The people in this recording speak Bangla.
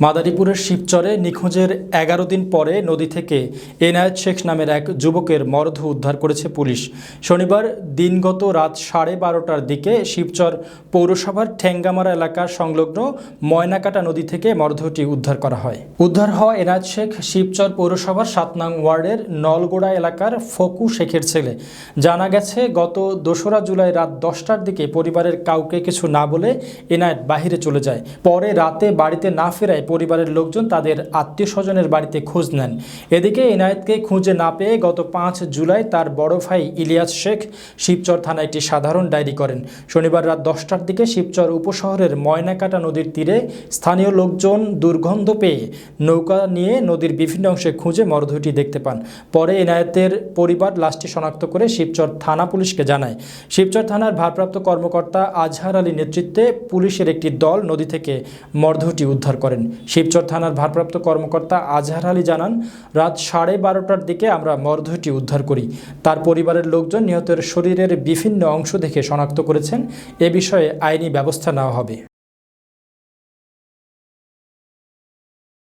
মাদারীপুরের শিবচরে নিখোঁজের এগারো দিন পরে নদী থেকে এনায়েত শেখ নামের এক যুবকের মরদেহ উদ্ধার করেছে পুলিশ। শনিবার দিনগত রাত সাড়ে বারোটার দিকে শিবচর পৌরসভার ঠেঙ্গামারা এলাকার সংলগ্ন ময়নাকাটা নদী থেকে মরদেহটি উদ্ধার করা হয়। উদ্ধার হওয়া এনায়েত শেখ শিবচর পৌরসভার সাত নং ওয়ার্ডের নলগোড়া এলাকার ফকু শেখের ছেলে। জানা গেছে, গত দোসরা জুলাই রাত দশটার দিকে পরিবারের কাউকে কিছু না বলে এনায়েত বাহিরে চলে যায়। পরে রাতে বাড়িতে না ফেরায় পরিবারের লোকজন তাদের আত্মীয় স্বজনের বাড়িতে খোঁজ নেন। এদিকে এনায়েতকে খুঁজে না পেয়ে গত পাঁচ জুলাই তার বড় ভাই ইলিয়াস শেখ শিবচর থানায় একটি সাধারণ ডায়েরি করেন। শনিবার রাত দশটার দিকে শিবচর উপশহরের ময়নাকাটা নদীর তীরে স্থানীয় লোকজন দুর্গন্ধ পেয়ে নৌকা নিয়ে নদীর বিভিন্ন অংশে খুঁজে মরদেহটি দেখতে পান। পরে এনায়েতের পরিবার লাশটি শনাক্ত করে শিবচর থানা পুলিশকে জানায়। শিবচর থানার ভারপ্রাপ্ত কর্মকর্তা আজহার আলী নেতৃত্বে পুলিশের একটি দল নদী থেকে মরদেহটি উদ্ধার করেন। শিবচর থানার ভারপ্রাপ্ত কর্মকর্তা আজহার আলী জানান, রাত সাড়ে বারোটার দিকে আমরা মরদেহটি উদ্ধার করি। তার পরিবারের লোকজন নিহতের শরীরের বিভিন্ন অংশ দেখে শনাক্ত করেছেন। এ বিষয়ে আইনি ব্যবস্থা নেওয়া হবে।